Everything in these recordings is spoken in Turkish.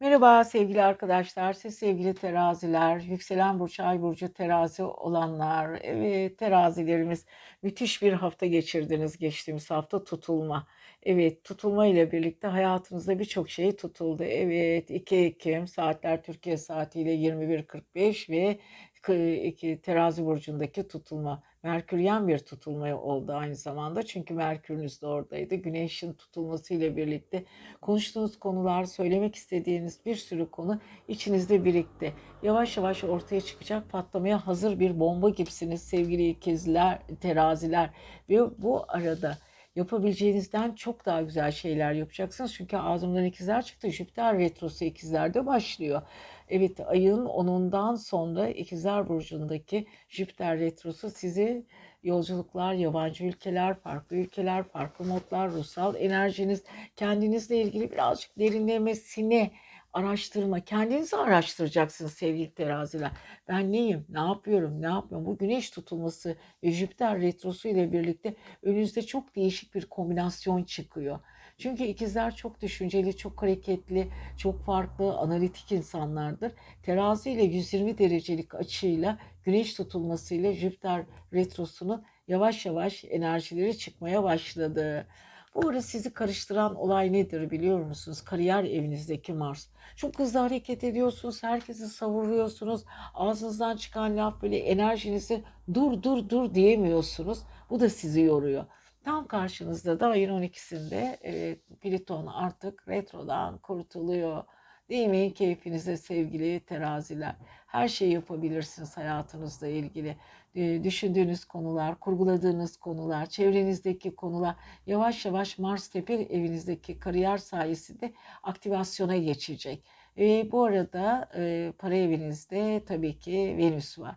Merhaba sevgili arkadaşlar, siz sevgili teraziler, yükselen burç, ay burcu terazi olanlar, evet terazilerimiz müthiş bir hafta geçirdiniz geçtiğimiz hafta tutulma. Evet tutulma ile birlikte hayatınızda birçok şey tutuldu. Evet 2 Ekim saatler Türkiye saatiyle 21.45 ve terazi burcundaki tutulma. Merküryen bir tutulma oldu aynı zamanda çünkü Merkürünüz de oradaydı. Güneşin tutulması ile birlikte Konuştuğunuz konular, söylemek istediğiniz bir sürü konu içinizde birikti. Yavaş yavaş ortaya çıkacak patlamaya hazır bir bomba gibisiniz sevgili ikizler, teraziler. Ve bu arada yapabileceğinizden çok daha güzel şeyler yapacaksınız. Çünkü ağzımdan ikizler çıktı. Jüpiter retrosu ikizlerde başlıyor. Evet ayın 10'undan sonra ikizler burcundaki Jüpiter retrosu sizi yolculuklar, yabancı ülkeler, farklı ülkeler, farklı modlar, ruhsal enerjiniz, kendinizle ilgili birazcık derinlemesine araştırma, kendinizi araştıracaksınız sevgili teraziler. Ben neyim, ne yapıyorum, ne yapmıyorum? Bu güneş tutulması ve Jüpiter retrosu ile birlikte önünüzde çok değişik bir kombinasyon çıkıyor. Çünkü ikizler çok düşünceli, çok hareketli, çok farklı, analitik insanlardır. Terazi ile 120 derecelik açıyla güneş tutulmasıyla Jüpiter retrosunu yavaş yavaş enerjileri çıkmaya başladı. Bu arada sizi karıştıran olay nedir biliyor musunuz? Kariyer evinizdeki Mars. Çok hızlı hareket ediyorsunuz, herkesi savuruyorsunuz. Ağzınızdan çıkan laf böyle enerjinizi dur dur dur diyemiyorsunuz. Bu da sizi yoruyor. Tam karşınızda da ayın 12'sinde evet, Plüton artık retrodan kurtuluyor. Değil keyfinize sevgili teraziler? Her şeyi yapabilirsiniz hayatınızla ilgili. Düşündüğünüz konular, kurguladığınız konular, çevrenizdeki konular yavaş yavaş Mars tepe evinizdeki kariyer sayesinde aktivasyona geçecek. Ve bu arada e, para evinizde tabii ki Venüs var.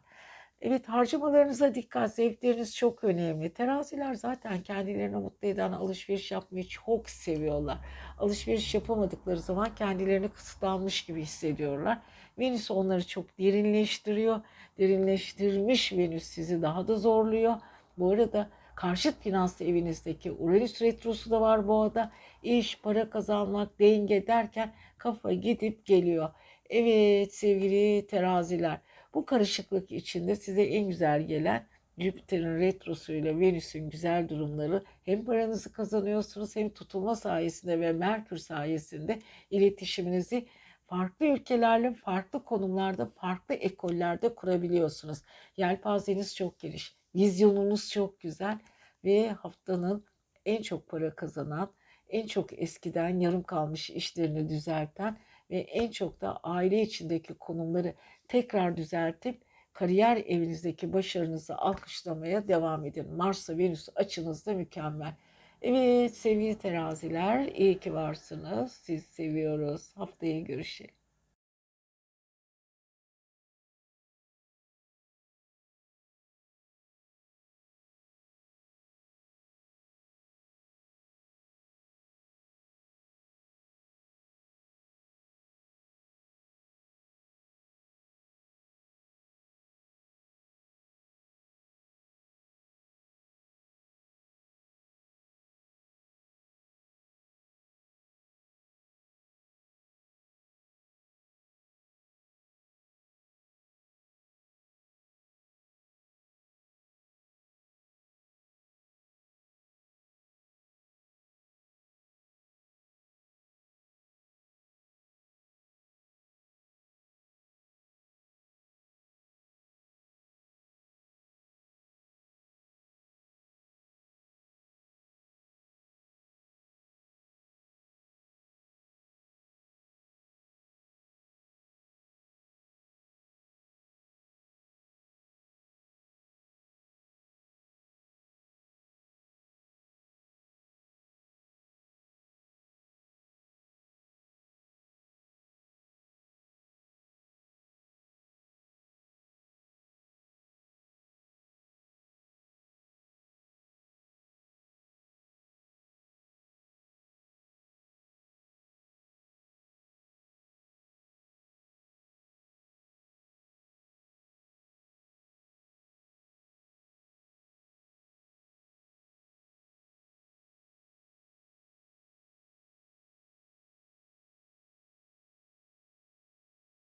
Evet harcamalarınıza dikkat, zevkleriniz çok önemli. Teraziler zaten kendilerini mutlu eden alışveriş yapmayı çok seviyorlar. Alışveriş yapamadıkları zaman kendilerini kısıtlanmış gibi hissediyorlar. Venüs onları çok derinleştiriyor. Derinleştirmiş Venüs sizi daha da zorluyor. Bu arada karşıt finanslı evinizdeki Uranüs retrosu da var bu arada. İş, para kazanmak, denge derken kafa gidip geliyor. Evet sevgili teraziler. Bu karışıklık içinde size en güzel gelen Jüpiter'in retrosuyla Venüs'ün güzel durumları hem paranızı kazanıyorsunuz hem tutulma sayesinde ve Merkür sayesinde iletişiminizi farklı ülkelerle, farklı konumlarda, farklı ekollerde kurabiliyorsunuz. Yelpazeniz çok geniş, vizyonunuz çok güzel ve haftanın en çok para kazanan, en çok eskiden yarım kalmış işlerini düzelten ve en çok da aile içindeki konumları tekrar düzeltip kariyer evinizdeki başarınızı alkışlamaya devam edin. Mars'la Venüs açınız da mükemmel. Evet sevgili teraziler iyi ki varsınız. Siz seviyoruz. Haftaya görüşelim.